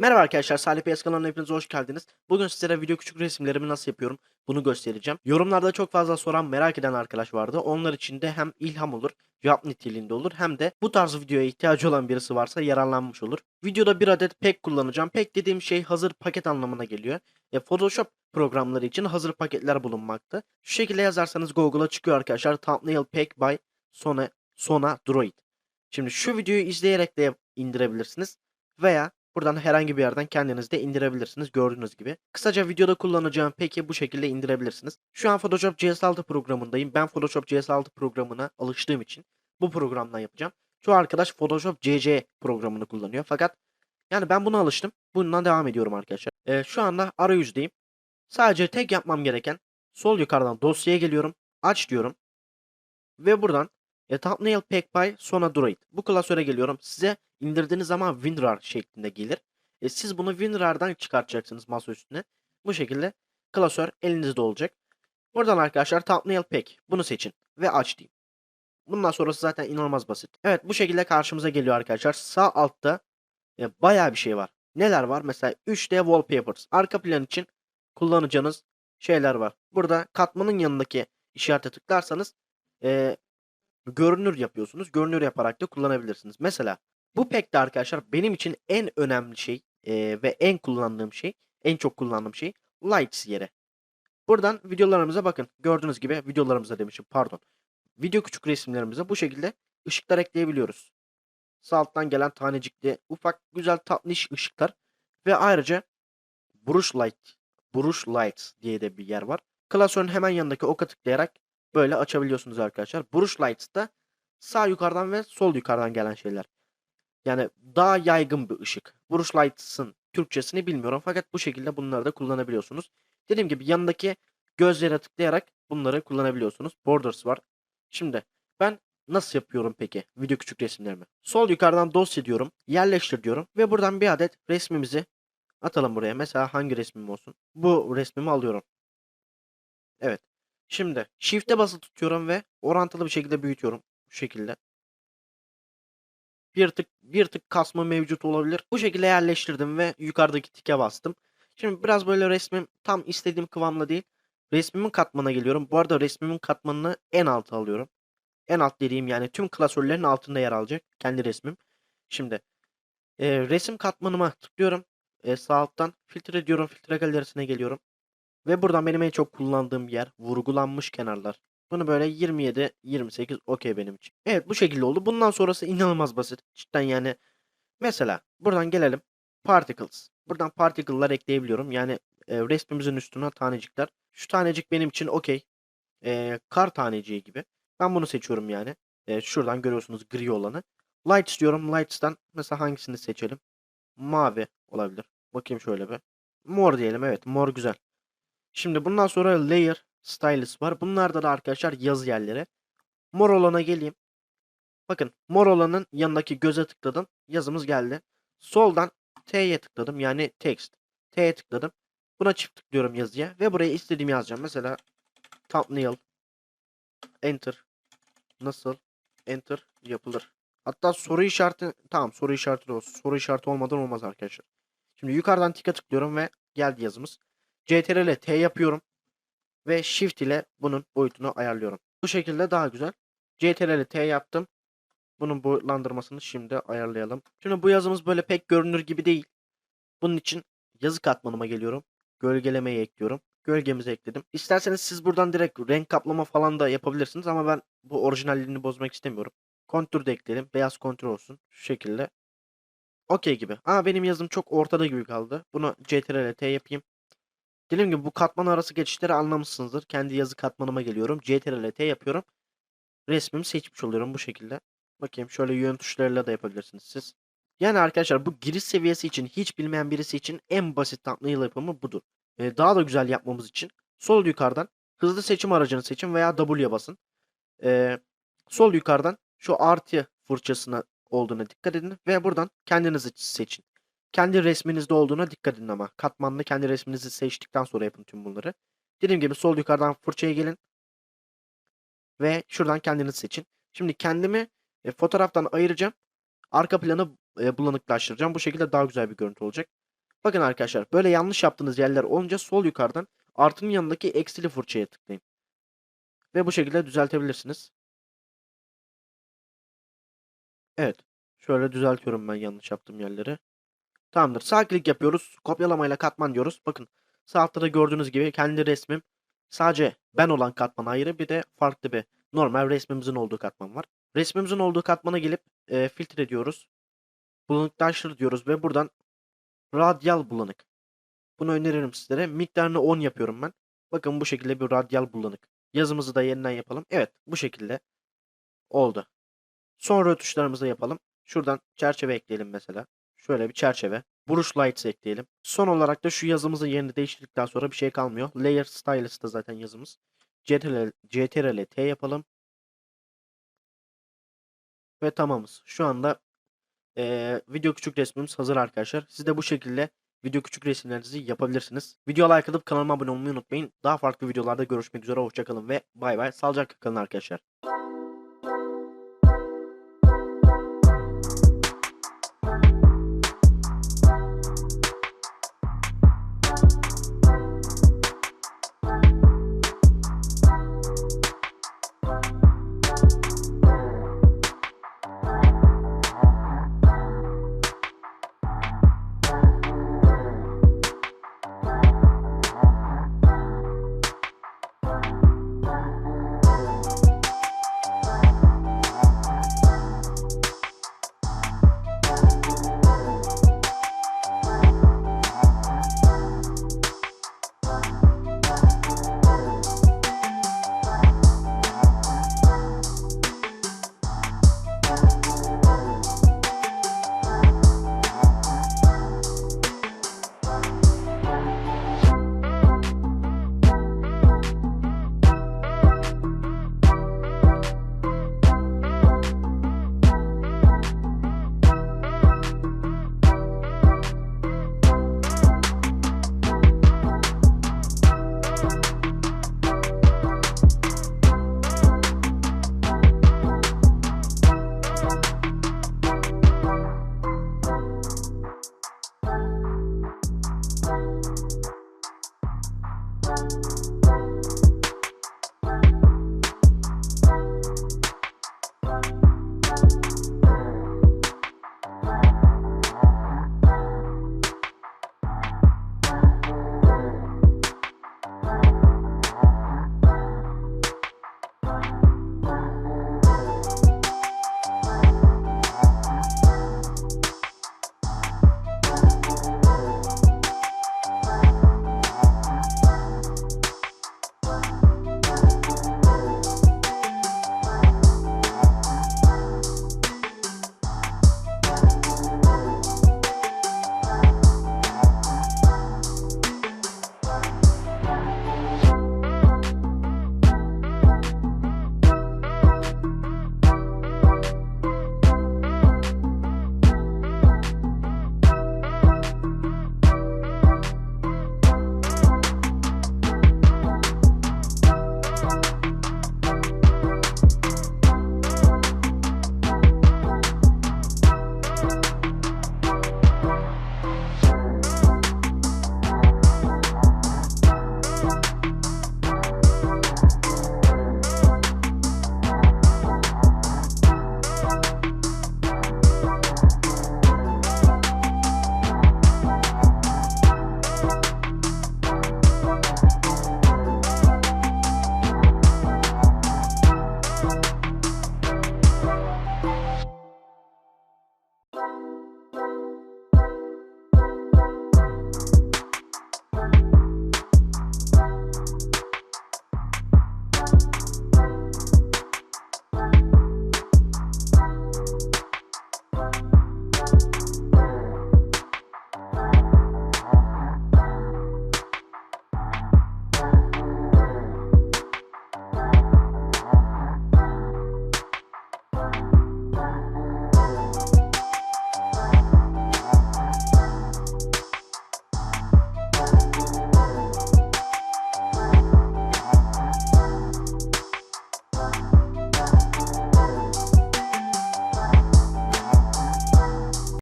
Merhaba arkadaşlar, Salih PS kanalına hepiniz hoş geldiniz. Bugün sizlere video küçük resimlerimi nasıl yapıyorum bunu göstereceğim. Yorumlarda çok fazla soran, merak eden arkadaş vardı. Onlar için de hem ilham olur, cevap niteliğinde olur hem de bu tarz videoya ihtiyacı olan birisi varsa yararlanmış olur. Videoda bir adet pack kullanacağım. Pack dediğim şey hazır paket anlamına geliyor. E, Photoshop programları için hazır paketler bulunmakta. Şu şekilde yazarsanız Google'a çıkıyor arkadaşlar. Thumbnail Pack by Sona, Sona Droid. Şimdi şu videoyu izleyerek de indirebilirsiniz. Veya Buradan herhangi bir yerden kendiniz de indirebilirsiniz gördüğünüz gibi. Kısaca videoda kullanacağım peki bu şekilde indirebilirsiniz. Şu an Photoshop CS6 programındayım. Ben Photoshop CS6 programına alıştığım için bu programdan yapacağım. Çoğu arkadaş Photoshop CC programını kullanıyor. Fakat yani ben buna alıştım. Bundan devam ediyorum arkadaşlar. Ee, şu anda arayüzdeyim. Sadece tek yapmam gereken sol yukarıdan dosyaya geliyorum. Aç diyorum. Ve buradan e, Thumbnail Pack by Droid. Bu klasöre geliyorum. Size indirdiğiniz zaman WinRAR şeklinde gelir. E, siz bunu WinRAR'dan çıkartacaksınız masa üstüne. Bu şekilde klasör elinizde olacak. Buradan arkadaşlar Thumbnail Pack. Bunu seçin ve aç diyeyim. Bundan sonrası zaten inanılmaz basit. Evet bu şekilde karşımıza geliyor arkadaşlar. Sağ altta e, bayağı bir şey var. Neler var? Mesela 3D Wallpapers. Arka plan için kullanacağınız şeyler var. Burada katmanın yanındaki işarete tıklarsanız e, görünür yapıyorsunuz. Görünür yaparak da kullanabilirsiniz. Mesela bu pack'te arkadaşlar benim için en önemli şey e, ve en kullandığım şey, en çok kullandığım şey lights yere. Buradan videolarımıza bakın. Gördüğünüz gibi videolarımıza demişim pardon. Video küçük resimlerimize bu şekilde ışıklar ekleyebiliyoruz. Sağ alttan gelen tanecikli ufak güzel tatlış ışıklar ve ayrıca brush light, brush lights diye de bir yer var. Klasörün hemen yanındaki oka tıklayarak böyle açabiliyorsunuz arkadaşlar. Brush lights da sağ yukarıdan ve sol yukarıdan gelen şeyler. Yani daha yaygın bir ışık. Brush Lights'ın Türkçesini bilmiyorum fakat bu şekilde bunları da kullanabiliyorsunuz. Dediğim gibi yanındaki gözlere tıklayarak bunları kullanabiliyorsunuz. Borders var. Şimdi ben nasıl yapıyorum peki video küçük resimlerimi? Sol yukarıdan dosya diyorum, yerleştir diyorum ve buradan bir adet resmimizi atalım buraya. Mesela hangi resmim olsun? Bu resmimi alıyorum. Evet. Şimdi Shift'e basılı tutuyorum ve orantılı bir şekilde büyütüyorum. Bu şekilde bir tık bir tık kasma mevcut olabilir. Bu şekilde yerleştirdim ve yukarıdaki tike bastım. Şimdi biraz böyle resmim tam istediğim kıvamla değil. Resmimin katmanına geliyorum. Bu arada resmimin katmanını en alta alıyorum. En alt dediğim yani tüm klasörlerin altında yer alacak kendi resmim. Şimdi e, resim katmanıma tıklıyorum. E, sağ alttan filtre diyorum. Filtre galerisine geliyorum. Ve buradan benim en çok kullandığım yer vurgulanmış kenarlar. Bunu böyle 27, 28 okey benim için. Evet bu şekilde oldu. Bundan sonrası inanılmaz basit. Cidden yani. Mesela buradan gelelim. Particles. Buradan particle'lar ekleyebiliyorum. Yani e, resmimizin üstüne tanecikler. Şu tanecik benim için okey. E, kar taneciği gibi. Ben bunu seçiyorum yani. E, şuradan görüyorsunuz gri olanı. Lights diyorum. Lights'tan mesela hangisini seçelim? Mavi olabilir. Bakayım şöyle bir. Mor diyelim. Evet mor güzel. Şimdi bundan sonra layer stylus var. Bunlarda da arkadaşlar yazı yerleri. Mor olana geleyim. Bakın mor olanın yanındaki göze tıkladım. Yazımız geldi. Soldan T'ye tıkladım. Yani text. T'ye tıkladım. Buna çift tıklıyorum yazıya. Ve buraya istediğimi yazacağım. Mesela thumbnail. Enter. Nasıl? Enter yapılır. Hatta soru işareti. Tamam soru işareti de olsun. Soru işareti olmadan olmaz arkadaşlar. Şimdi yukarıdan tika tıklıyorum ve geldi yazımız. CTRL T yapıyorum ve Shift ile bunun boyutunu ayarlıyorum. Bu şekilde daha güzel. CTRL T yaptım. Bunun boyutlandırmasını şimdi ayarlayalım. Şimdi bu yazımız böyle pek görünür gibi değil. Bunun için yazı katmanıma geliyorum. Gölgelemeyi ekliyorum. Gölgemizi ekledim. İsterseniz siz buradan direkt renk kaplama falan da yapabilirsiniz ama ben bu orijinalliğini bozmak istemiyorum. Kontür de ekleyelim. Beyaz kontür olsun. Şu şekilde. Okey gibi. Ama benim yazım çok ortada gibi kaldı. Bunu CTRL T yapayım. Dediğim gibi bu katman arası geçişleri anlamışsınızdır. Kendi yazı katmanıma geliyorum. CTRL T yapıyorum. Resmimi seçmiş oluyorum bu şekilde. Bakayım şöyle yön tuşlarıyla da yapabilirsiniz siz. Yani arkadaşlar bu giriş seviyesi için hiç bilmeyen birisi için en basit thumbnail yapımı budur. Ee, daha da güzel yapmamız için sol yukarıdan hızlı seçim aracını seçin veya W'ye basın. Ee, sol yukarıdan şu artı fırçasına olduğuna dikkat edin ve buradan kendinizi seçin. Kendi resminizde olduğuna dikkat edin ama. Katmanlı kendi resminizi seçtikten sonra yapın tüm bunları. Dediğim gibi sol yukarıdan fırçaya gelin. Ve şuradan kendiniz seçin. Şimdi kendimi e, fotoğraftan ayıracağım. Arka planı e, bulanıklaştıracağım. Bu şekilde daha güzel bir görüntü olacak. Bakın arkadaşlar böyle yanlış yaptığınız yerler olunca sol yukarıdan artının yanındaki eksili fırçaya tıklayın. Ve bu şekilde düzeltebilirsiniz. Evet. Şöyle düzeltiyorum ben yanlış yaptığım yerleri. Tamamdır. Sağ klik yapıyoruz. Kopyalamayla katman diyoruz. Bakın sağ altta da gördüğünüz gibi kendi resmim sadece ben olan katman ayrı bir de farklı bir normal resmimizin olduğu katman var. Resmimizin olduğu katmana gelip e, filtre diyoruz. Bulanıklaştır diyoruz ve buradan radyal bulanık. Bunu öneririm sizlere. Miktarını 10 yapıyorum ben. Bakın bu şekilde bir radyal bulanık. Yazımızı da yeniden yapalım. Evet bu şekilde oldu. Sonra tuşlarımızı yapalım. Şuradan çerçeve ekleyelim mesela. Şöyle bir çerçeve. Brush Lights ekleyelim. Son olarak da şu yazımızın yerini değiştirdikten sonra bir şey kalmıyor. Layer Stylist'ta zaten yazımız. CTRL, CTRL T yapalım. Ve tamamız. Şu anda eee, video küçük resmimiz hazır arkadaşlar. Siz de bu şekilde video küçük resimlerinizi yapabilirsiniz. Video like atıp kanalıma abone olmayı unutmayın. Daha farklı videolarda görüşmek üzere. Hoşçakalın ve bay bay. Sağlıcakla kalın arkadaşlar.